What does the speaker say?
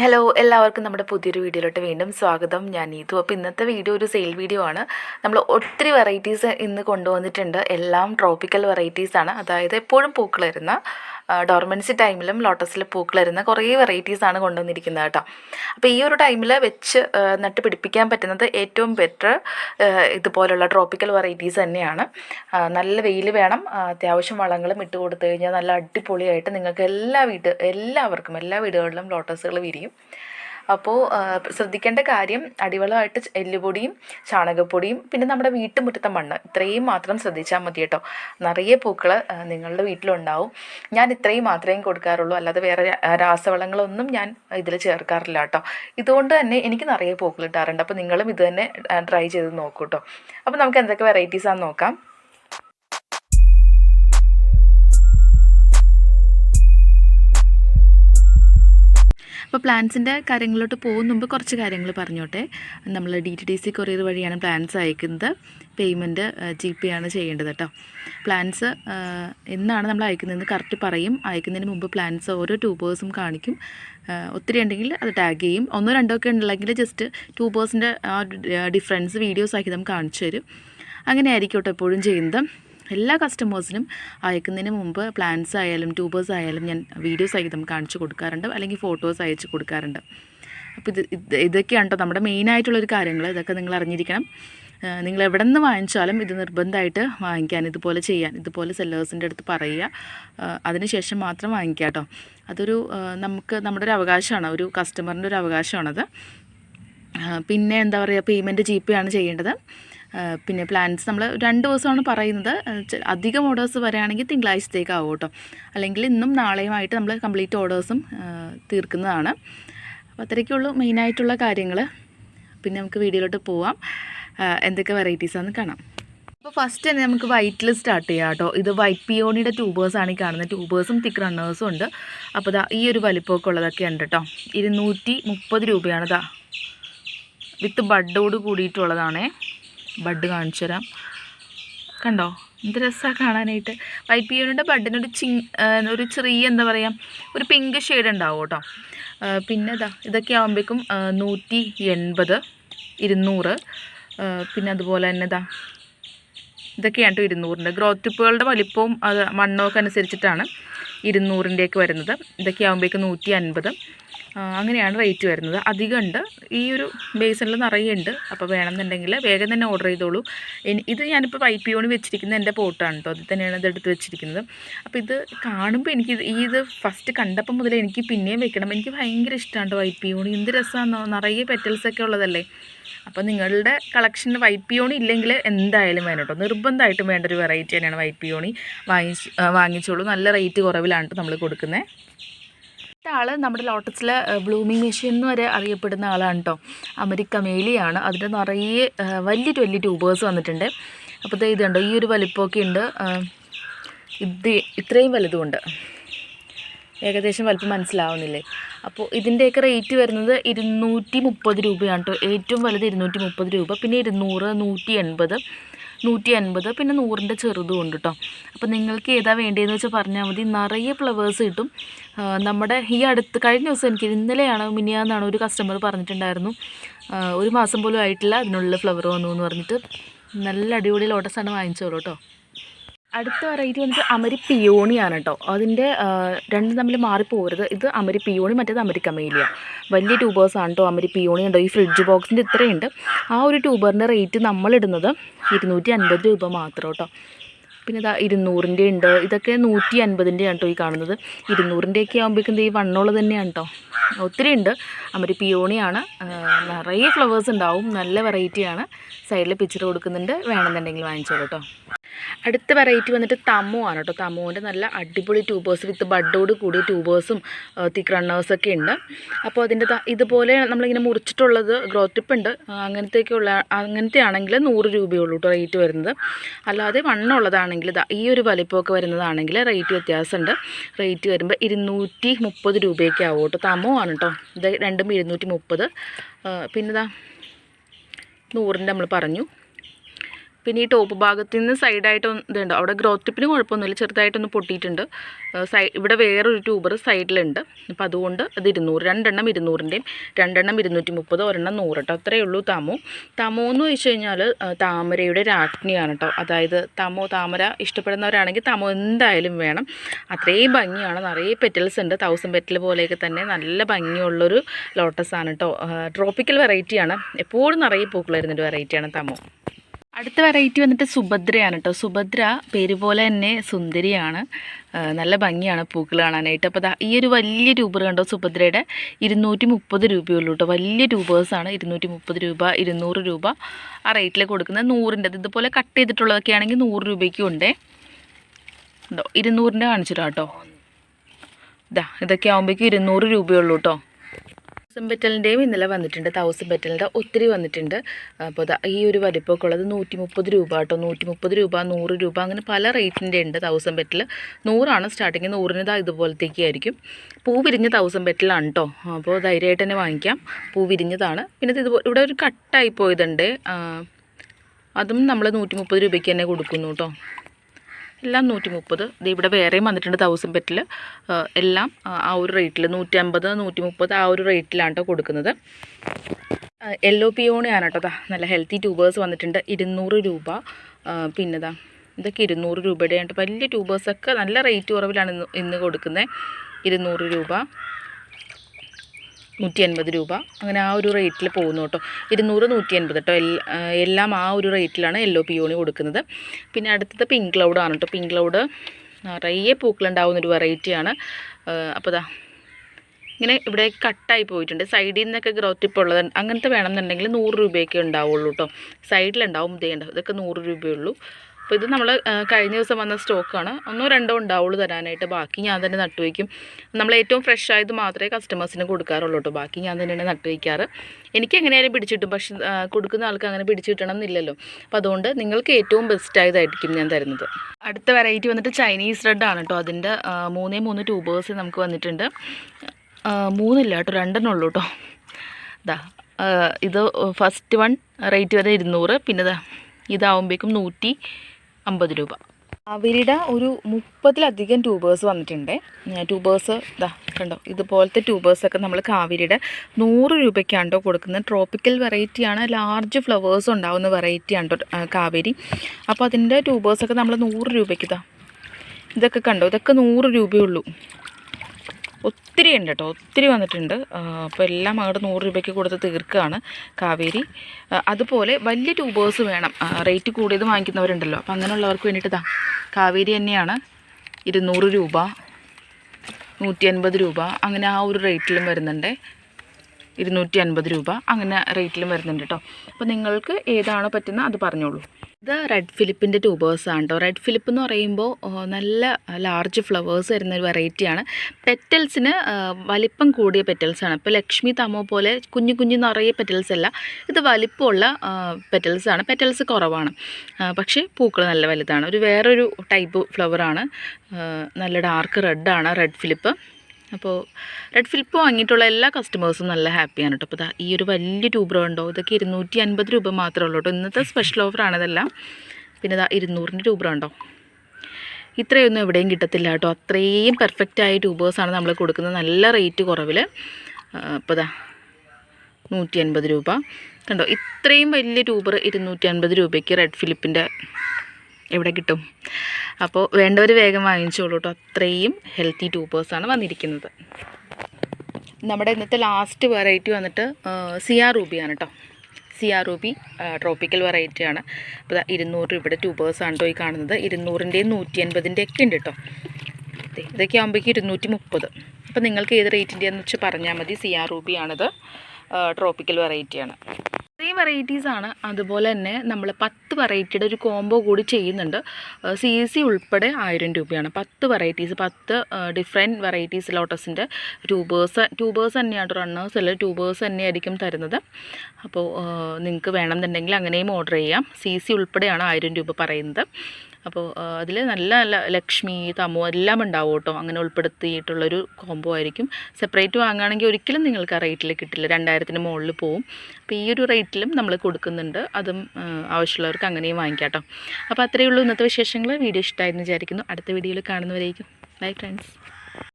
Hello എല്ലാവർക്കും നമ്മുടെ പുതിയൊരു വീഡിയോയിലോട്ട് വീണ്ടും സ്വാഗതം. ഞാൻ നീതു. അപ്പോൾ ഇന്നത്തെ വീഡിയോ ഒരു സെയിൽ വീഡിയോ ആണ്. നമ്മൾ ഒത്തിരി വെറൈറ്റീസ് ഇന്ന് കൊണ്ടുവന്നിട്ടുണ്ട്. എല്ലാം ട്രോപ്പിക്കൽ വെറൈറ്റീസാണ് അതായത് എപ്പോഴും പൂക്കൾ വരുന്ന ഡോർമൻസി ടൈമിലും ലോട്ടസിൽ പൂക്കൾ വരുന്ന കുറേ വെറൈറ്റീസ് ആണ് കൊണ്ടുവന്നിരിക്കുന്നത് കേട്ടോ. അപ്പോൾ ഈ ഒരു ടൈമിൽ വെച്ച് നട്ട് പിടിപ്പിക്കാൻ പറ്റുന്നത് ഏറ്റവും ബെറ്റർ ഇതുപോലുള്ള ട്രോപ്പിക്കൽ വെറൈറ്റീസ് തന്നെയാണ്. നല്ല വെയിൽ വേണം അത്യാവശ്യം വളങ്ങളും ഇട്ട് കൊടുത്തു കഴിഞ്ഞാൽ നല്ല അടിപൊളിയായിട്ട് നിങ്ങൾക്ക് എല്ലാ വീട് എല്ലാവർക്കും എല്ലാ വീടുകളിലും ലോട്ടസുകൾ വിരിയും. അപ്പോൾ ശ്രദ്ധിക്കേണ്ട കാര്യം അടിവളമായിട്ട് എല്ലുപൊടിയും ചാണകപ്പൊടിയും പിന്നെ നമ്മുടെ വീട്ടുമുറ്റത്തെ മണ്ണ് ഇത്രയും മാത്രം ശ്രദ്ധിച്ചാൽ മതി കേട്ടോ. നിറയെ പൂക്കൾ നിങ്ങളുടെ വീട്ടിലുണ്ടാവും. ഞാൻ ഇത്രയും മാത്രമേ കൊടുക്കാറുള്ളൂ. അല്ലാതെ വേറെ രാസവളങ്ങളൊന്നും ഞാൻ ഇതിൽ ചേർക്കാറില്ല കേട്ടോ. ഇതുകൊണ്ട് തന്നെ എനിക്ക് നിറയെ പൂക്കൾ ഇട്ടാറുണ്ട് അപ്പോൾ നിങ്ങളും ഇത് തന്നെ ട്രൈ ചെയ്ത് നോക്കൂ കേട്ടോ. അപ്പോൾ നമുക്ക് എന്തൊക്കെ വെറൈറ്റീസാണെന്ന് നോക്കാം. അപ്പോൾ പ്ലാൻസിന്റെ കാര്യങ്ങളിലോട്ട് പോകുന്ന മുമ്പ് കുറച്ച് കാര്യങ്ങൾ പറഞ്ഞോട്ടെ. നമ്മൾ D T D C courier വഴിയാണ് പ്ലാൻസ് അയക്കുന്നത്. പേയ്മെന്റ് ജി പേ ആണ് ചെയ്യേണ്ടത് കേട്ടോ പ്ലാൻസ് എന്നാണ് നമ്മൾ അയക്കുന്നതെന്ന് കറക്റ്റ് പറയും. അയക്കുന്നതിന് മുമ്പ് പ്ലാൻസ് ഓരോ ട്യൂബേഴ്സും കാണിക്കും. ഒത്തിരി ഉണ്ടെങ്കിൽ അത് ടാഗ് ചെയ്യും. ഒന്നോ രണ്ടോ ഒക്കെ ഉണ്ടെങ്കിൽ ജസ്റ്റ് ട്യൂബേഴ്സിന്റെ ആ ഡിഫറൻസ് വീഡിയോസ് ആക്കി നമുക്ക് കാണിച്ചു തരും. അങ്ങനെ ആയിരിക്കും എപ്പോഴും ചെയ്യുന്നത്. എല്ലാ കസ്റ്റമേഴ്സിനും അയക്കുന്നതിന് മുമ്പ് പ്ലാൻസ് ആയാലും ട്യൂബേഴ്സ് ആയാലും ഞാൻ വീഡിയോസ് സഹിതം കാണിച്ചു കൊടുക്കാറുണ്ട്. അല്ലെങ്കിൽ ഫോട്ടോസ് അയച്ചു കൊടുക്കാറുണ്ട്. അപ്പോൾ ഇത് ഇത് ഇതൊക്കെയാണ് കേട്ടോ നമ്മുടെ മെയിനായിട്ടുള്ളൊരു കാര്യങ്ങൾ. ഇതൊക്കെ നിങ്ങൾ അറിഞ്ഞിരിക്കണം. നിങ്ങൾ എവിടെ നിന്ന് വാങ്ങിച്ചാലും ഇത് നിർബന്ധമായിട്ട് വാങ്ങിക്കാൻ ഇതുപോലെ ചെയ്യാൻ ഇതുപോലെ സെല്ലേഴ്സിന്റെ അടുത്ത് പറയുക. അതിനുശേഷം മാത്രം വാങ്ങിക്കുക കേട്ടോ അതൊരു നമുക്ക് നമ്മുടെ ഒരു അവകാശമാണ്. ഒരു കസ്റ്റമറിന്റെ ഒരു അവകാശമാണത്. പിന്നെ എന്താ പറയുക പേയ്മെന്റ് ജി പേ ആണ് ചെയ്യേണ്ടത്. പിന്നെ പ്ലാൻസ് നമ്മൾ രണ്ട് ദിവസമാണ് പറയുന്നത്. അധികം ഓർഡേഴ്സ് വരികയാണെങ്കിൽ തിങ്കളാഴ്ചത്തേക്ക് ആവും കേട്ടോ അല്ലെങ്കിൽ ഇന്നും നാളെയുമായിട്ട് നമ്മൾ കംപ്ലീറ്റ് ഓർഡേഴ്സും തീർക്കുന്നതാണ്. അപ്പോൾ അത്രയ്ക്കുള്ളൂ മെയിനായിട്ടുള്ള കാര്യങ്ങൾ പിന്നെ നമുക്ക് വീഡിയോയിലോട്ട് പോവാം. എന്തൊക്കെ വെറൈറ്റീസാണെന്ന് കാണാം. അപ്പോൾ ഫസ്റ്റ് തന്നെ നമുക്ക് വൈറ്റിൽ സ്റ്റാർട്ട് ചെയ്യാം കേട്ടോ. ഇത് വൈറ്റ് പിയോണിയുടെ ട്യൂബേഴ്സാണ് ഈ കാണുന്നത്. ട്യൂബേഴ്സും തിക്ക് റണ്ണേഴ്സും ഉണ്ട്. അപ്പോൾ ദാ ഈ ഒരു വലിപ്പമൊക്കെ ഉള്ളതൊക്കെ ഉണ്ട് കേട്ടോ. ഇരുന്നൂറ്റി മുപ്പത് രൂപയാണ് ദാ. വിത്ത് ബഡോട് കൂടിയിട്ടുള്ളതാണേ. ബഡ് കാണിച്ചു തരാം. കണ്ടോ? എന്ത് രസമാണ് കാണാനായിട്ട്. വൈറ്റ് പിയോണിന്റെ ബഡിനൊരു ചിങ് ഒരു ചെറിയ എന്താ പറയുക ഒരു പിങ്ക് ഷെയ്ഡ് ഉണ്ടാവും കേട്ടോ. പിന്നെ ഇതാ ഇതൊക്കെ ആകുമ്പോഴേക്കും നൂറ്റി എൺപത് ഇരുന്നൂറ്. പിന്നെ അതുപോലെ തന്നെ ഇതാ ഇതൊക്കെയാണ് കേട്ടോ ഇരുന്നൂറിന്റെ. ഗ്രോത്ത് ടിപ്പുകളുടെ വലിപ്പവും അത് മണ്ണൊക്കെ അനുസരിച്ചിട്ടാണ് ഇരുന്നൂറിന്റെയൊക്കെ വരുന്നത്. ഇതൊക്കെ ആകുമ്പോഴേക്കും നൂറ്റി അൻപത്. അങ്ങനെയാണ് റേറ്റ് വരുന്നത്. അധികം ഉണ്ട് ഈ ഒരു ബേസിനിൽ നിറയെ ഉണ്ട് അപ്പോൾ വേണമെന്നുണ്ടെങ്കിൽ വേഗം തന്നെ ഓർഡർ ചെയ്തോളൂ. ഇത് ഞാനിപ്പോൾ പൈപ്പ് യോണി വെച്ചിരിക്കുന്നത് എന്റെ പോട്ടാണ് കേട്ടോ അതിൽ തന്നെയാണ് ഇത് എടുത്ത് വെച്ചിരിക്കുന്നത്. അപ്പോൾ ഇത് കാണുമ്പോൾ എനിക്ക് ഈ ഇത് ഫസ്റ്റ് കണ്ടപ്പോൾ മുതൽ എനിക്ക് പിന്നെയും വെക്കണം. എനിക്ക് ഭയങ്കര ഇഷ്ടമാണ് വൈപ്പ് യോണി എന്ത് രസമാണെന്നോ നിറയെ പെറ്റൽസൊക്കെ ഉള്ളതല്ലേ? അപ്പോൾ നിങ്ങളുടെ കളക്ഷനിൽ വൈപ്പ് യോണി ഇല്ലെങ്കിൽ എന്തായാലും വേണം കേട്ടോ നിർബന്ധമായിട്ടും വേണ്ട ഒരു വെറൈറ്റി തന്നെയാണ് വൈപ്പ് യോണി വാങ്ങിച്ച് വാങ്ങിച്ചോളൂ. നല്ല റേറ്റ് കുറവിലാണ് നമ്മൾ കൊടുക്കുന്നത് ആൾ നമ്മുടെ ലോട്ടസിലെ ബ്ലൂമിങ് മെഷീൻ എന്ന് വരെ അറിയപ്പെടുന്ന ആളാണ് കേട്ടോ അമരിക്ക മേലിയാണ്. അതിന്റെ നിറയെ വലിയൊരു വലിയ ട്യൂബേഴ്സ് വന്നിട്ടുണ്ട്. അപ്പോൾ ഇത് കണ്ടോ? ഈ ഒരു വലിപ്പമൊക്കെ ഉണ്ട്. ഇത് ഇത്രയും വലുതുമുണ്ട്. ഏകദേശം വലിപ്പം മനസ്സിലാവുന്നില്ലേ? അപ്പോൾ ഇതിന്റെയൊക്കെ റേറ്റ് വരുന്നത് ഇരുന്നൂറ്റി മുപ്പത് രൂപയാണ് കേട്ടോ ഏറ്റവും വലുത് ഇരുന്നൂറ്റി മുപ്പത് രൂപ. പിന്നെ ഇരുന്നൂറ് നൂറ്റി എൺപത് നൂറ്റി അൻപത് പിന്നെ നൂറിന്റെ ചെറുതും ഉണ്ട് കേട്ടോ അപ്പോൾ നിങ്ങൾക്ക് ഏതാ വേണ്ടതെന്ന് വെച്ചാൽ പറഞ്ഞാൽ മതി. നിറയെ ഫ്ലവേഴ്സ് കിട്ടും. നമ്മുടെ ഈ അടുത്ത് കഴിഞ്ഞ ദിവസം എനിക്ക് ഇന്നലെയാണ് മിനിയാന്നാണ് ഒരു കസ്റ്റമർ പറഞ്ഞിട്ടുണ്ടായിരുന്നു. ഒരു മാസം പോലും ആയിട്ടില്ല അതിനുള്ളിൽ ഫ്ലവർ വന്നു എന്ന് പറഞ്ഞിട്ട്. നല്ല അടിപൊളി ലോട്ടസ് ആണ് വാങ്ങിച്ചോളൂ കേട്ടോ അടുത്ത വെറൈറ്റി വന്നിട്ട് അമരി പിയോണിയാണ് കേട്ടോ അതിന്റെ രണ്ടും തമ്മിൽ മാറിപ്പോകരുത്. ഇത് അമരി പിയോണി മറ്റേത് അമരി കമേലിയ വലിയ ട്യൂബേഴ്സാണ് കേട്ടോ അമരി പിയോണി ഉണ്ടോ ഈ ഫ്രിഡ്ജ് ബോക്സിന്റെ ഇത്രയുണ്ട്. ആ ഒരു ട്യൂബറിന്റെ റേറ്റ് നമ്മളിടുന്നത് ഇരുന്നൂറ്റി അൻപത് രൂപ മാത്രം കേട്ടോ പിന്നെ ഇതാ ഇരുന്നൂറിന്റെ ഉണ്ട്. ഇതൊക്കെ നൂറ്റി അൻപതിന്റെയാണ് കേട്ടോ ഈ കാണുന്നത്. ഇരുന്നൂറിന്റെയൊക്കെ ആകുമ്പോഴേക്കും ഈ വണ്ണോൾ തന്നെയാണ് കേട്ടോ ഒത്തിരി ഉണ്ട്. അമരി പിയോണിയാണ് നിറയെ ഫ്ലവേഴ്സ് ഉണ്ടാവും. നല്ല വെറൈറ്റിയാണ് സൈഡിൽ പിക്ചർ കൊടുക്കുന്നുണ്ട്. വേണമെന്നുണ്ടെങ്കിൽ വാങ്ങിച്ചോളൂ കേട്ടോ അടുത്ത വെറൈറ്റി വന്നിട്ട് തമോ ആണ് കേട്ടോ. തമോന്റെ നല്ല അടിപൊളി ട്യൂബേഴ്സ് വിത്ത് ബഡോട് കൂടിയ ട്യൂബേഴ്സും തിക് റണ്ണേഴ്സൊക്കെ ഉണ്ട്. അപ്പോൾ അതിന്റെ ഇതുപോലെ നമ്മളിങ്ങനെ മുറിച്ചിട്ടുള്ളത് ഗ്രോത്ത് ടിപ്പ് ഉണ്ട്. അങ്ങനത്തേക്കുള്ള അങ്ങനത്തെ ആണെങ്കിൽ നൂറ് രൂപയുള്ളൂ കേട്ടോ റേറ്റ് വരുന്നത്. അല്ലാതെ വണ്ണമുള്ളതാണെങ്കിൽ ദാ ഈ ഒരു വലിപ്പമൊക്കെ വരുന്നതാണെങ്കിൽ റേറ്റ് വ്യത്യാസമുണ്ട്. റേറ്റ് വരുമ്പോൾ ഇരുന്നൂറ്റി മുപ്പത് രൂപയൊക്കെ ആവും കേട്ടോ. തമോ ആണ് കേട്ടോ. ഇത് രണ്ടും ഇരുന്നൂറ്റി മുപ്പത്. പിന്നെ ഇതാ നൂറിന്റെ നമ്മൾ പറഞ്ഞു. പിന്നെ ഈ ടോപ്പ് ഭാഗത്ത് നിന്ന് സൈഡായിട്ട് ഇതുണ്ട്. അവിടെ ഗ്രോത്ത് ടിപ്പിന് കുഴപ്പമൊന്നുമില്ല ചെറുതായിട്ടൊന്ന് പൊട്ടിയിട്ടുണ്ട്. സൈ ഇവിടെ വേറൊരു ട്യൂബർ സൈഡിലുണ്ട്. അപ്പോൾ അതുകൊണ്ട് അത് ഇരുന്നൂറ് രണ്ടെണ്ണം ഇരുന്നൂറിന്റെയും രണ്ടെണ്ണം ഇരുന്നൂറ്റി മുപ്പത് ഒരെണ്ണം നൂറ് കേട്ടോ അത്രയേ ഉള്ളൂ തമോ. തമോ എന്ന് വെച്ച് കഴിഞ്ഞാൽ താമരയുടെ രാജ്ഞിയാണ് കേട്ടോ അതായത് തമോ താമര ഇഷ്ടപ്പെടുന്നവരാണെങ്കിൽ തമോ എന്തായാലും വേണം. അത്രയും ഭംഗിയാണ്. നിറയെ പെറ്റൽസ് ഉണ്ട്. തൗസൻഡ് പെറ്റൽ പോലെയൊക്കെ തന്നെ നല്ല ഭംഗിയുള്ളൊരു ലോട്ടസ് ആണ് കേട്ടോ ട്രോപ്പിക്കൽ വെറൈറ്റിയാണ് എപ്പോഴും നിറയെ പൂക്കൾ വരുന്നൊരു വെറൈറ്റിയാണ് താമോ. അടുത്ത വെറൈറ്റി വന്നിട്ട് സുഭദ്രയാണ് കേട്ടോ സുഭദ്ര പേര് പോലെ തന്നെ സുന്ദരിയാണ്. നല്ല ഭംഗിയാണ് പൂക്കൾ കാണാനായിട്ട്. അപ്പോൾ ഈ ഒരു വലിയ രൂപ കണ്ടോ സുഭദ്രയുടെ? ഇരുന്നൂറ്റി മുപ്പത് രൂപയുള്ളൂ കേട്ടോ വലിയ രൂപേഴ്സാണ് ഇരുന്നൂറ്റി മുപ്പത് രൂപ ഇരുന്നൂറ് രൂപ ആ റേറ്റിൽ കൊടുക്കുന്നത് നൂറിന്റെ ഇതുപോലെ കട്ട് ചെയ്തിട്ടുള്ളതൊക്കെ ആണെങ്കിൽ നൂറ് രൂപയ്ക്കും ഉണ്ടോ. ഇരുന്നൂറിന്റെ കാണിച്ചിട്ടാട്ടോ ഇതാ ഇതൊക്കെ ആകുമ്പോഴേക്കും ഇരുന്നൂറ് രൂപയുള്ളൂ കേട്ടോ തൗസൻഡ് ബെറ്റലിന്റെയും ഇന്നലെ വന്നിട്ടുണ്ട്. തൗസൻഡ് ബെറ്റലിന്റെ ഒത്തിരി വന്നിട്ടുണ്ട്. അപ്പോൾ ഈ ഒരു വലിപ്പമൊക്കെ ഉള്ളത് നൂറ്റി മുപ്പത് രൂപ കേട്ടോ. നൂറ്റി മുപ്പത് രൂപ നൂറ് രൂപ അങ്ങനെ പല റേറ്റിന്റെ ഉണ്ട് തൗസൻഡ് ബെറ്റൽ നൂറാണ് സ്റ്റാർട്ടിങ് നൂറിന് ഇതാ ഇതുപോലത്തേക്ക് ആയിരിക്കും. പൂ വിരിഞ്ഞ തൗസൻഡ് ബെറ്റലാണ് കേട്ടോ അപ്പോൾ ധൈര്യമായിട്ട് തന്നെ വാങ്ങിക്കാം. പൂ വിരിഞ്ഞതാണ്. പിന്നെ ഇത് ഇതുപോലെ ഇവിടെ ഒരു കട്ടായി പോയതുണ്ട്. അതും നമ്മൾ നൂറ്റി മുപ്പത് രൂപയ്ക്ക് തന്നെ കൊടുക്കുന്നു കേട്ടോ എല്ലാം നൂറ്റി മുപ്പത് ഇവിടെ വേറെയും വന്നിട്ടുണ്ട് തൗസൻഡ് പെറ്റിൽ എല്ലാം ആ, ഒരു റേറ്റിൽ നൂറ്റി അമ്പത് നൂറ്റി മുപ്പത് ആ ഒരു റേറ്റിലാണ് കേട്ടോ കൊടുക്കുന്നത്. യെല്ലോ പിയോണിയാണ് കേട്ടോ നല്ല ഹെൽത്തി ട്യൂബേഴ്സ് വന്നിട്ടുണ്ട്. ഇരുന്നൂറ് രൂപ. പിന്നെതാ ഇതൊക്കെ ഇരുന്നൂറ് രൂപയുടെ വലിയ ട്യൂബേഴ്സൊക്കെ നല്ല റേറ്റ് കുറവിലാണ് ഇന്ന് ഇന്ന് കൊടുക്കുന്നത് ഇരുന്നൂറ് രൂപ. നൂറ്റി അൻപത് രൂപ. അങ്ങനെ ആ ഒരു റേറ്റിൽ പോകുന്നു കേട്ടോ ഇരുന്നൂറ് നൂറ്റി അൻപത് കേട്ടോ എല്ലാം ആ ഒരു റേറ്റിലാണ് യെല്ലോ പിയോണി കൊടുക്കുന്നത്. പിന്നെ അടുത്തത് പിങ്ക് ക്ലൗഡാണ് കേട്ടോ പിങ്ക് ക്ലൗഡ് നിറയെ പൂക്കളുണ്ടാവുന്ന ഒരു വെറൈറ്റിയാണ് അപ്പോൾ ദാ ഇങ്ങനെ ഇവിടെ കട്ടായി പോയിട്ടുണ്ട്. സൈഡിൽ നിന്നൊക്കെ ഗ്രോത്ത് ഇപ്പോൾ ഉള്ളത്. അങ്ങനത്തെ വേണമെന്നുണ്ടെങ്കിൽ നൂറ് രൂപയൊക്കെ ഉണ്ടാവുള്ളൂ കേട്ടോ സൈഡിലുണ്ടാവും ഇതേ ഉണ്ടാവും ഇതൊക്കെ നൂറ് രൂപയുള്ളൂ അപ്പോൾ ഇത് നമ്മൾ കഴിഞ്ഞ ദിവസം വന്ന സ്റ്റോക്കാണ്. ഒന്നോ രണ്ടോ ഉണ്ടാവുള്ളൂ തരാനായിട്ട്. ബാക്കി ഞാൻ തന്നെ നട്ടുവയ്ക്കും നമ്മൾ ഏറ്റവും ഫ്രഷ് ആയത് മാത്രമേ കസ്റ്റമേഴ്സിന് കൊടുക്കാറുള്ളൂ കേട്ടോ. ബാക്കി ഞാൻ തന്നെയാണ് നട്ടുവയ്ക്കാറ് എനിക്ക് എങ്ങനെയായാലും പിടിച്ചിട്ടും പക്ഷെ കൊടുക്കുന്ന ആൾക്ക് അങ്ങനെ പിടിച്ചു കിട്ടണം എന്നില്ലല്ലോ. അപ്പോൾ അതുകൊണ്ട് നിങ്ങൾക്ക് ഏറ്റവും ബെസ്റ്റ് ആയതായിരിക്കും ഞാൻ തരുന്നത്. അടുത്ത വെറൈറ്റി വന്നിട്ട് ചൈനീസ് റെഡ് ആണ് കേട്ടോ. അതിന്റെ മൂന്നേ മൂന്ന് ട്യൂബേഴ്സ് നമുക്ക് വന്നിട്ടുണ്ട്. മൂന്നില്ല കേട്ടോ. രണ്ടെണ്ണം ഉള്ളൂ കേട്ടോ. ഇതാ ഇത് ഫസ്റ്റ് വൺ റേറ്റ് വരെ ഇരുന്നൂറ്. പിന്നെ ഇതാ ഇതാവുമ്പോഴേക്കും നൂറ്റി അമ്പത് രൂപ. അവരുടെ ഒരു മുപ്പതിലധികം ട്യൂബേഴ്സ് വന്നിട്ടുണ്ട്. ട്യൂബേഴ്സ് ഇതാ കണ്ടോ ഇതുപോലത്തെ ട്യൂബേഴ്സൊക്കെ നമ്മൾ കാവേരിയുടെ നൂറ് രൂപയ്ക്കാണ്ടോ കൊടുക്കുന്നത്. ട്രോപ്പിക്കൽ വെറൈറ്റിയാണ് ലാർജ് ഫ്ലവേഴ്സ് ഉണ്ടാവുന്ന ആണ്ടോ കാവേരി. അപ്പോൾ അതിന്റെ ട്യൂബേഴ്സൊക്കെ നമ്മൾ നൂറ് രൂപയ്ക്ക് ഇതാ ഇതൊക്കെ കണ്ടോ ഇതൊക്കെ നൂറ് രൂപയുള്ളൂ ഒത്തിരി ഉണ്ട് കേട്ടോ ഒത്തിരി വന്നിട്ടുണ്ട്. അപ്പോൾ എല്ലാം അങ്ങോട്ട് നൂറ് രൂപയ്ക്ക് കൊടുത്ത് തീർക്കുകയാണ് കാവേരി. അതുപോലെ വലിയ ട്യൂബേഴ്സ് വേണം. റേറ്റ് കൂടിയത് വാങ്ങിക്കുന്നവരുണ്ടല്ലോ. അപ്പോൾ അങ്ങനെയുള്ളവർക്ക് വേണ്ടിയിട്ട് കാവേരി തന്നെയാണ്. ഇരുന്നൂറ് രൂപ നൂറ്റി അൻപത് രൂപ അങ്ങനെ ആ ഒരു റേറ്റിലും വരുന്നുണ്ട്. ഇരുന്നൂറ്റി അൻപത് രൂപ അങ്ങനെ റേറ്റിലും വരുന്നുണ്ട് കേട്ടോ അപ്പോൾ നിങ്ങൾക്ക് ഏതാണോ പറ്റുന്നത് അത് പറഞ്ഞോളൂ. ഇത് റെഡ് ഫിലിപ്പിന്റെ ആണ് കേട്ടോ റെഡ് ഫിലിപ്പ് എന്ന് പറയുമ്പോൾ നല്ല ലാർജ് ഫ്ലവേഴ്സ് വരുന്ന ഒരു വെറൈറ്റിയാണ് പെറ്റൽസിന് വലിപ്പം കൂടിയ പെറ്റൽസാണ് ഇപ്പോൾ ലക്ഷ്മി തമോ പോലെ കുഞ്ഞു കുഞ്ഞു നിറയെ പെറ്റൽസ് അല്ല. ഇത് വലിപ്പമുള്ള പെറ്റൽസാണ് പെറ്റൽസ് കുറവാണ്. പക്ഷേ പൂക്കൾ നല്ല വലുതാണ്. ഒരു വേറൊരു ടൈപ്പ് ഫ്ലവറാണ് നല്ല ഡാർക്ക് റെഡാണ് റെഡ് ഫിലിപ്പ് അപ്പോൾ റെഡ് ഫിലിപ്പ് വാങ്ങിയിട്ടുള്ള എല്ലാ കസ്റ്റമേഴ്സും നല്ല ഹാപ്പിയാണ് കേട്ടോ അപ്പോൾ ഈ ഒരു വലിയ ട്യൂബ് ഉണ്ടോ? ഇതൊക്കെ ഇരുന്നൂറ്റി അൻപത് രൂപ മാത്രമേ ഉള്ളൂ കേട്ടോ ഇന്നത്തെ സ്പെഷ്യൽ ഓഫറാണ് ഇതെല്ലാം. പിന്നെ ഇതാ ഇരുന്നൂറിന്റെ ട്യൂബ് ഉണ്ടോ? ഇത്രയൊന്നും എവിടെയും കിട്ടത്തില്ല കേട്ടോ അത്രയും പെർഫെക്റ്റ് ആയ ട്യൂബേഴ്സാണ് നമ്മൾ കൊടുക്കുന്നത്. നല്ല റേറ്റ് കുറവിൽ അപ്പോൾ ഇതാ നൂറ്റി അൻപത് രൂപ. കണ്ടോ? ഇത്രയും വലിയ ട്യൂബർ ഇരുന്നൂറ്റി അൻപത് രൂപയ്ക്ക് റെഡ് ഫിലിപ്പിന്റെ എവിടെ കിട്ടും. അപ്പോൾ വേണ്ടവർ വേഗം വാങ്ങിച്ചോളൂ കേട്ടോ അത്രയും ഹെൽത്തി ട്യൂബേഴ്സാണ് വന്നിരിക്കുന്നത്. നമ്മുടെ ഇന്നത്തെ ലാസ്റ്റ് വെറൈറ്റി വന്നിട്ട് സിയാ റൂബിയാണ് കേട്ടോ സിയാ റൂബി ട്രോപ്പിക്കൽ വെറൈറ്റിയാണ് അപ്പോൾ ഇരുന്നൂറ് ഇവിടെ ട്യൂബേഴ്സാണ് കേട്ടോ ഈ കാണുന്നത്. ഇരുന്നൂറിന്റെയും നൂറ്റി അൻപതിന്റെ ഒക്കെ ഉണ്ട് കേട്ടോ ഇതൊക്കെ ആകുമ്പോഴേക്കും ഇരുന്നൂറ്റി മുപ്പത് അപ്പോൾ നിങ്ങൾക്ക് ഏത് റേറ്റിന്റെയെന്ന് വെച്ച് പറഞ്ഞാൽ മതി. സിയാ റൂബിയാണിത് ട്രോപ്പിക്കൽ വെറൈറ്റിയാണ് ഇത്രയും വെറൈറ്റീസ് ആണ്. അതുപോലെ തന്നെ നമ്മൾ പത്ത് വെറൈറ്റിയുടെ ഒരു കോംബോ കൂടി ചെയ്യുന്നുണ്ട്. സി സി ഉൾപ്പെടെ ആയിരം രൂപയാണ്. പത്ത് വെറൈറ്റീസ് പത്ത് ഡിഫറെന്റ് വെറൈറ്റീസ് ലോട്ടസിന്റെ ട്യൂബേഴ്സ് ട്യൂബേഴ്സ് തന്നെയാണ് റണ്ണേഴ്സ് അല്ല? ട്യൂബേഴ്സ് തന്നെയായിരിക്കും തരുന്നത്. അപ്പോൾ നിങ്ങൾക്ക് വേണമെന്നുണ്ടെങ്കിൽ അങ്ങനെയും ഓർഡർ ചെയ്യാം. സി സി ഉൾപ്പെടെയാണ് ആയിരം രൂപ പറയുന്നത്. അപ്പോൾ അതിൽ നല്ല നല്ല ലക്ഷ്മി തമു എല്ലാം ഉണ്ടാവും കേട്ടോ. അങ്ങനെ ഉൾപ്പെടുത്തിയിട്ടുള്ളൊരു കോംബോ ആയിരിക്കും. സെപ്പറേറ്റ് വാങ്ങുകയാണെങ്കിൽ ഒരിക്കലും നിങ്ങൾക്ക് ആ റേറ്റിൽ കിട്ടില്ല. രണ്ടായിരത്തിന് മുകളിൽ പോവും. അപ്പോൾ ഈ ഒരു റേറ്റിലും നമ്മൾ കൊടുക്കുന്നുണ്ട്. അതും ആവശ്യമുള്ളവർക്ക് അങ്ങനെയും വാങ്ങിക്കാം കേട്ടോ. അപ്പോൾ അത്രയേ ഉള്ളൂ ഇന്നത്തെ വിശേഷങ്ങൾ വീഡിയോ ഇഷ്ടമായിരുന്നു വിചാരിക്കുന്നു. അടുത്ത വീഡിയോയിൽ കാണുന്നവരേക്കും. Bye friends